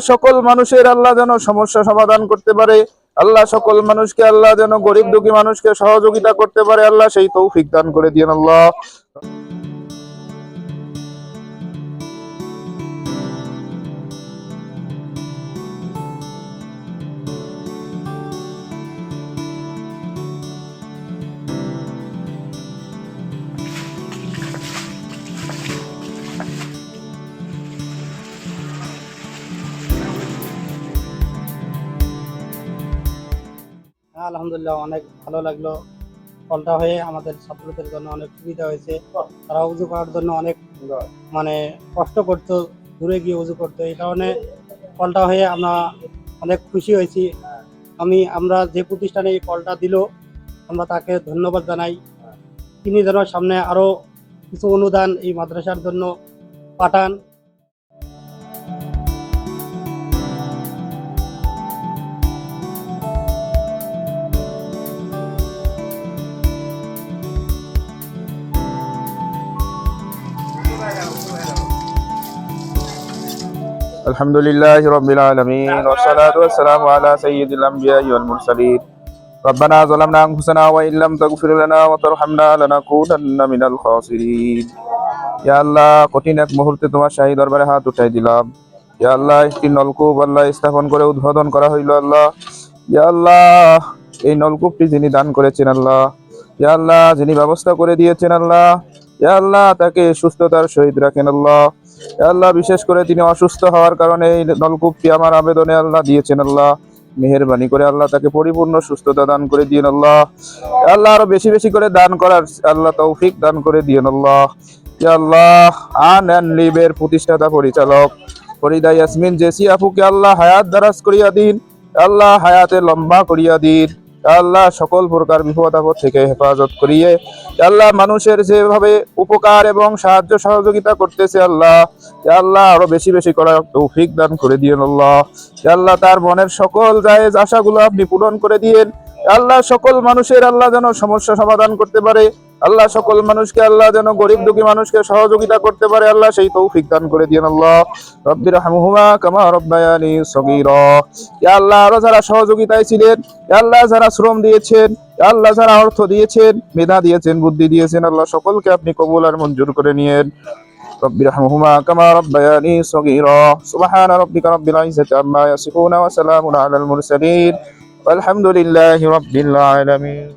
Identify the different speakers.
Speaker 1: সকল মানুষের আল্লাহ যেন সমস্যা সমাধান করতে পারে। আল্লাহ সকল মানুষকে আল্লাহ যেন গরিব দুঃখী মানুষকে সহযোগিতা করতে পারে। আল্লাহ সেই তৌফিক দান করে দিয়ে আল্লাহ।
Speaker 2: হ্যাঁ আলহামদুলিল্লাহ, অনেক ভালো লাগল। কলটা হয়ে আমাদের ছাত্রদের জন্য অনেক সুবিধা হয়েছে। তারা উজু করার জন্য অনেক মানে কষ্ট করতো, দূরে গিয়ে উজু করতো। এই কারণে কলটা হয়ে আমরা অনেক খুশি হয়েছি। আমি, আমরা যে প্রতিষ্ঠানে এই কলটা দিল, আমরা তাকে ধন্যবাদ জানাই। তিনি যেন সামনে আরও কিছু অনুদান এই মাদ্রাসার জন্য পাঠান।
Speaker 1: الحمد لله رب العالمين والصلاة والسلام على سيد الأنبياء والمرسلين ربنا ظلمنا أنفسنا وإن لم تغفر لنا وترحمنا لنكونن من الخاسرين ইয়া আল্লাহ কঠিন এক মুহূর্তে তোমার শাহী দরবারে হাত উঠাই দিলাম ইয়া আল্লাহ একটি নলকূপ আল্লাহ স্থাপন করে উদ্বোধন করা হইল আল্লাহ ইয়া আল্লাহ এই নলকূপটি যিনি দান করেছেন আল্লাহ ইয়া আল্লাহ যিনি ব্যবস্থা করে দিয়েছেন আল্লাহ ইয়া আল্লাহ, তাকে সুস্থতার সহিত রাখেন আল্লাহ। আল্লাহ, বিশেষ করে তিনি অসুস্থ হওয়ার কারণে এই নলকূপটি আমার আবেদনে আল্লাহ দিয়েছেন আল্লাহ। মেহেরবানি করে আল্লাহ তাকে পরিপূর্ণ সুস্থতা দান করে দিয়েন আল্লাহ। আল্লাহ, আরও বেশি বেশি করে দান করার আল্লাহ তৌফিক দান করে দিয়েন আল্লাহ। আল্লাহ আন অ্যান্ড লিবের প্রতিষ্ঠাতা, পরিচালক ফরিদা ইয়াসমিন জেসি আপুকে আল্লাহ হায়াত দারাজ করিয়া দিন। আল্লাহ, হায়াতে লম্বা করিয়া দিন। আল্লাহ সকল প্রকার বিপদ আপদ থেকে হেফাজত করিয়ে আল্লাহ মানুষের যেভাবে উপকার এবং সাহায্য সহযোগিতা করতেছে আল্লাহ আল্লাহ আরও বেশি বেশি করার তৌফিক দান করে দিয়েন আল্লাহ। আল্লাহ তার মনের সকল জায়েজ আশাগুলো আপনি পূরণ করে দিয়েন। আল্লাহ সকল মানুষের আল্লাহ যেন সমস্যা সমাধান করতে পারে আল্লাহ সকল মানুষকে আল্লাহ যেন গরিব দুঃখী মানুষকে সহযোগিতা করতে পারে আল্লাহ সেই তৌফিক দান করে দিয়েন আল্লাহ রব্বির হামহুমা কামা রব্বায়ানি সগীরা ইয়া আল্লাহ আরো যারা সহযোগিতায় ছিলেন ইয়া আল্লাহ যারা শ্রম দিয়েছেন ইয়া আল্লাহ যারা অর্থ দিয়েছেন মেধা দিয়েছেন বুদ্ধি দিয়েছেন আল্লাহ সকলকে আপনি কবুল আর মঞ্জুর করে নিয়েন رب ارحمهما كما ربياني صغيرا سبحان ربك رب العزة عما يصفون وسلام على المرسلين والحمد لله رب العالمين